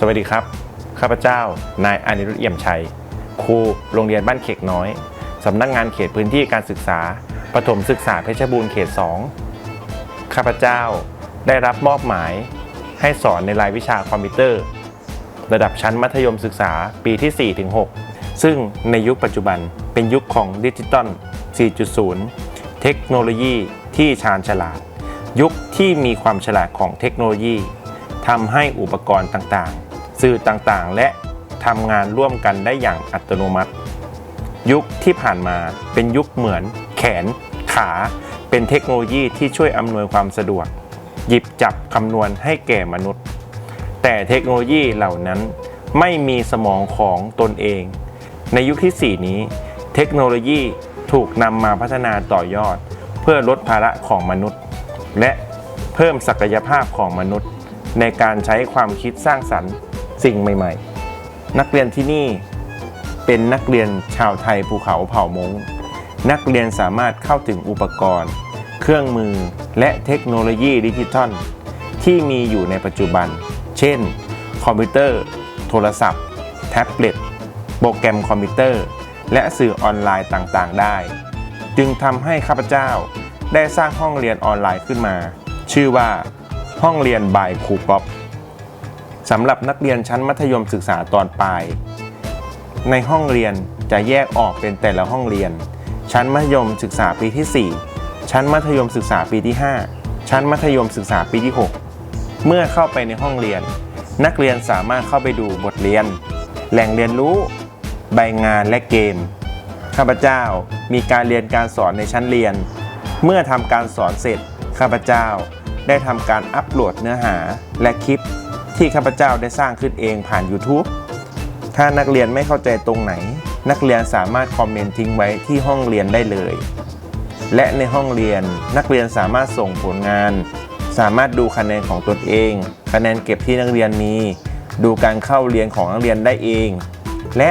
สวัสดีครับ ข้าพเจ้า นายอานิรุตเอี่ยมชัย ครูโรงเรียนบ้านเขกน้อย สำนักงานเขตพื้นที่การศึกษา ประถมศึกษาเพชรบูรณ์เขต 2 ข้าพเจ้าได้รับมอบหมาย ให้สอนในรายวิชาคอมพิวเตอร์ ระดับชั้นมัธยมศึกษาปีที่ 4-6 ซึ่งในยุคปัจจุบันเป็นยุคของดิจิตอล 4.0 เทคโนโลยีที่ชาญฉลาด ยุคที่มีความฉลาดของเทคโนโลยีทำให้อุปกรณ์ต่างๆ สื่อต่างๆ และทำงานร่วมกันได้อย่างอัตโนมัติ ยุคที่ผ่านมาเป็นยุคเหมือน แขน ขา เป็นเทคโนโลยีที่ช่วยอำนวยความสะดวก หยิบจับคำนวณให้แก่มนุษย์ แต่เทคโนโลยีเหล่านั้นไม่มีสมองของตนเอง ในยุคที่ 4 นี้ เทคโนโลยีถูกนำมาพัฒนาต่อยอด เพื่อลดภาระของมนุษย์ และเพิ่มศักยภาพของมนุษย์ ในการใช้ความคิดสร้างสรรค์ สิ่งใหม่ ๆ นักเรียนที่นี่เป็นนักเรียนชาวไทยภูเขาเผ่ามงนักเรียนสามารถเข้าถึงอุปกรณ์ เครื่องมือและเทคโนโลยีดิจิทัล ที่มีอยู่ในปัจจุบัน เช่น คอมพิวเตอร์ โทรศัพท์ แท็บเล็ต โปรแกรมคอมพิวเตอร์ และสื่อออนไลน์ต่างๆ ได้ จึงทำให้ข้าพเจ้าได้สร้างห้องเรียนออนไลน์ขึ้นมา ชื่อว่า ห้องเรียนบายครูป๊อป สำหรับนักเรียนชั้นมัธยมศึกษาตอนปลาย ในห้องเรียนจะแยกออกเป็นแต่ละห้องเรียน ชั้นมัธยมศึกษาปีที่ 4 ชั้นมัธยมศึกษาปีที่ 5 ชั้นมัธยมศึกษาปีที่ 6 เมื่อเข้าไปในห้องเรียน นักเรียนสามารถเข้าไปดูบทเรียน แหล่งเรียนรู้ ใบงานและเกม ข้าพเจ้ามีการเรียนการสอนในชั้นเรียน เมื่อทำการสอนเสร็จ ข้าพเจ้า ได้ทำการอัปโหลดเนื้อหาและคลิปที่ข้าพเจ้าได้สร้างขึ้นเองผ่าน YouTube ถ้านักเรียนไม่เข้าใจตรงไหน นักเรียนสามารถคอมเมนต์ทิ้งไว้ที่ห้องเรียนได้เลย และในห้องเรียนนักเรียนสามารถส่งผลงาน สามารถดูคะแนนของตนเอง คะแนนเก็บที่นักเรียนมี ดูการเข้าเรียนของนักเรียนได้เอง และ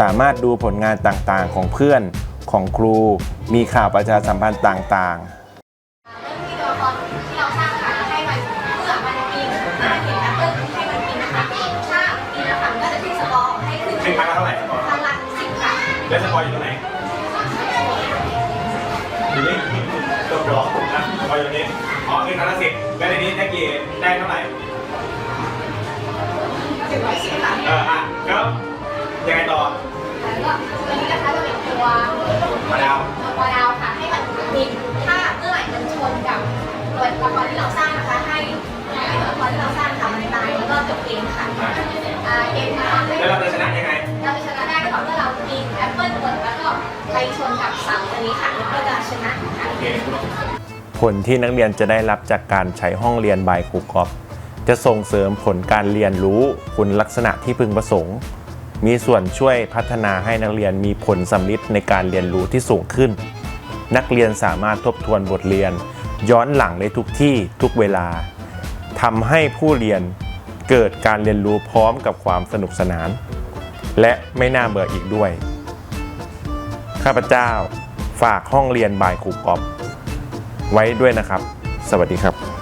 สามารถดูผลงานต่างๆ ของเพื่อนของครู มีข่าวประชาสัมพันธ์ต่างๆ ให้ขึ้นเป็นครั้งละเท่าไหร่สกอร์พลังสิบค่ะแล้วสกอร์อยู่ตรงไหนอยู่นี่จบหรอนะสกอร์อยู่นี้อ๋อคือครั้งละสิบแล้วในนี้ได้กี่ได้เท่าไหร่สิบร้อยสิบค่ะเอออะแล้วยังไงต่อแล้วก็ตัวนี้นะคะจะเป็นตัวมาดาวตัวดาวค่ะ ให้มันบินถ้าเมื่อไหร่มันชนกับตัวละครที่เราสร้างนะคะ ให้ให้ตัวละครที่เราสร้างค่ะมันตาย สาตัวนี้ค่ะแล้วก็จะชนะค่ะผลที่นักเรียนจะได้รับจากการใช้ห้องเรียนบายครูกอฟจะส่งเสริมผลการเรียนรู้คุณลักษณะที่พึงประสงค์ มีส่วนช่วยพัฒนาให้นักเรียนมีผลสำลิดในการเรียนรู้ที่สูงขึ้น นักเรียนสามารถทบทวนบทเรียน ย้อนหลังได้ทุกที่ทุกเวลาทำให้ผู้เรียนเกิดการเรียนรู้พร้อมกับความสนุกสนาน และไม่น่าเบื่ออีกด้วย ข้าพเจ้าฝากห้องเรียนบายครูกอบไว้ด้วยนะครับ สวัสดีครับ